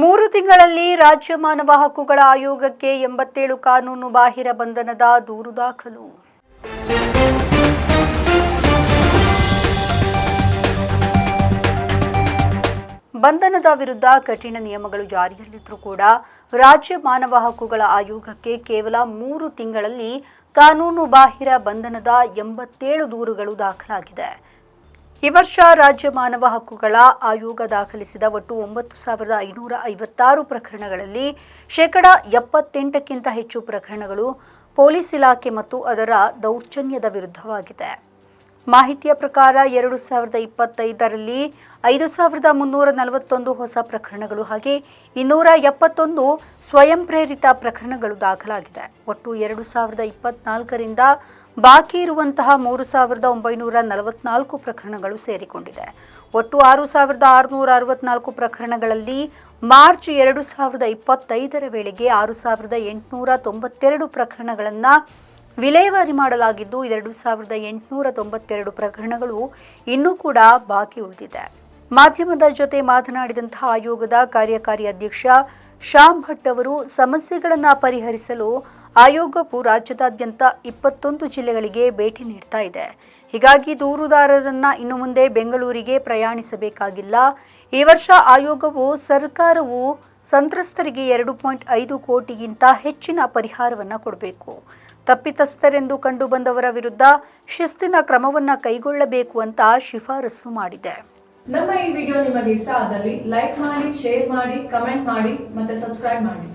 ಮೂರು ತಿಂಗಳಲ್ಲಿ ರಾಜ್ಯ ಮಾನವ ಹಕ್ಕುಗಳ ಆಯೋಗಕ್ಕೆ ಎಂಬತ್ತೇಳು ಕಾನೂನು ಬಾಹಿರ ಬಂಧನದ ದೂರು ದಾಖಲು. ಬಂಧನದ ವಿರುದ್ಧ ಕಠಿಣ ನಿಯಮಗಳು ಜಾರಿಯಲ್ಲಿದ್ದರೂ ಕೂಡ ರಾಜ್ಯ ಮಾನವ ಹಕ್ಕುಗಳ ಆಯೋಗಕ್ಕೆ ಕೇವಲ ಮೂರು ತಿಂಗಳಲ್ಲಿ ಕಾನೂನು ಬಾಹಿರ ಬಂಧನದ ಎಂಬತ್ತೇಳು ದೂರುಗಳು ದಾಖಲಾಗಿದೆ. ಈ ವರ್ಷ ರಾಜ್ಯ ಮಾನವ ಹಕ್ಕುಗಳ ಆಯೋಗ ದಾಖಲಿಸಿದ ಒಟ್ಟು ಒಂಬತ್ತು ಸಾವಿರದ ಐನೂರ ಐವತ್ತಾರು ಪ್ರಕರಣಗಳಲ್ಲಿ ಶೇಕಡ ಎಪ್ಪತ್ತೆಂಟಕ್ಕಿಂತ ಹೆಚ್ಚು ಪ್ರಕರಣಗಳು ಪೊಲೀಸ್ ಇಲಾಖೆ ಮತ್ತು ಅದರ ದೌರ್ಜನ್ಯದ ವಿರುದ್ಧವಾಗಿದೆ. ಮಾಹಿತಿಯ ಪ್ರಕಾರ ಎರಡು ಸಾವಿರದ ಇಪ್ಪತ್ತೈದರಲ್ಲಿ ಐದು ಸಾವಿರದ ಮುನ್ನೂರ ನಲವತ್ತೊಂದು ಹೊಸ ಪ್ರಕರಣಗಳು ಹಾಗೆ ಇನ್ನೂರ ಎಪ್ಪತ್ತೊಂದು ಸ್ವಯಂ ಪ್ರೇರಿತ ಪ್ರಕರಣಗಳು ದಾಖಲಾಗಿದೆ. ಒಟ್ಟು ಎರಡು ಸಾವಿರದ ಇಪ್ಪತ್ನಾಲ್ಕರಿಂದ ಬಾಕಿ ಇರುವಂತಹ ಮೂರು ಸಾವಿರದ ಒಂಬೈನೂರ ನಲವತ್ನಾಲ್ಕು ಪ್ರಕರಣಗಳು ಸೇರಿಕೊಂಡಿದೆ. ಒಟ್ಟು ಆರು ಸಾವಿರದ ಆರುನೂರ ಅರವತ್ನಾಲ್ಕು ಪ್ರಕರಣಗಳಲ್ಲಿ ಮಾರ್ಚ್ ಎರಡು ಸಾವಿರದ ಇಪ್ಪತ್ತೈದರ ವೇಳೆಗೆ ಆರು ಸಾವಿರದ ಎಂಟುನೂರ ತೊಂಬತ್ತೆರಡು ಪ್ರಕರಣಗಳನ್ನು ವಿಲೇವಾರಿ ಮಾಡಲಾಗಿದ್ದು ಎರಡು ಸಾವಿರದ ಎಂಟುನೂರ ತೊಂಬತ್ತೆರಡು ಪ್ರಕರಣಗಳು ಇನ್ನೂ ಕೂಡ ಬಾಕಿ ಉಳಿದಿದೆ. ಮಾಧ್ಯಮದ ಜೊತೆ ಮಾತನಾಡಿದಂತಹ ಆಯೋಗದ ಕಾರ್ಯಕಾರಿ ಅಧ್ಯಕ್ಷ ಶ್ಯಾಮ್ ಭಟ್ ಅವರು, ಸಮಸ್ಯೆಗಳನ್ನು ಪರಿಹರಿಸಲು ಆಯೋಗವು ರಾಜ್ಯದಾದ್ಯಂತ ಇಪ್ಪತ್ತೊಂದು ಜಿಲ್ಲೆಗಳಿಗೆ ಭೇಟಿ ನೀಡ್ತಾ ಇದೆ. ಹೀಗಾಗಿ ದೂರುದಾರರನ್ನ ಇನ್ನು ಮುಂದೆ ಬೆಂಗಳೂರಿಗೆ ಪ್ರಯಾಣಿಸಬೇಕಾಗಿಲ್ಲ. ಈ ವರ್ಷ ಆಯೋಗವು ಸರ್ಕಾರವು ಸಂತ್ರಸ್ತರಿಗೆ ಎರಡು ಪಾಯಿಂಟ್ ಐದು ಕೋಟಿಗಿಂತ ಹೆಚ್ಚಿನ ಪರಿಹಾರವನ್ನು ಕೊಡಬೇಕು. ತಪ್ಪಿತಸ್ಥರೆಂದು ಕಂಡುಬಂದವರ ವಿರುದ್ಧ ಶಿಸ್ತಿನ ಕ್ರಮವನ್ನು ಕೈಗೊಳ್ಳಬೇಕು ಅಂತ ಶಿಫಾರಸು ಮಾಡಿದೆ. ನಮ್ಮ ಈ ವಿಡಿಯೋ ನಿಮಗೆ ಇಷ್ಟ ಆದಲ್ಲಿ ಲೈಕ್ ಮಾಡಿ, ಶೇರ್ ಮಾಡಿ, ಕಮೆಂಟ್ ಮಾಡಿ ಮತ್ತೆ ಸಬ್ಸ್ಕ್ರೈಬ್ ಮಾಡಿ.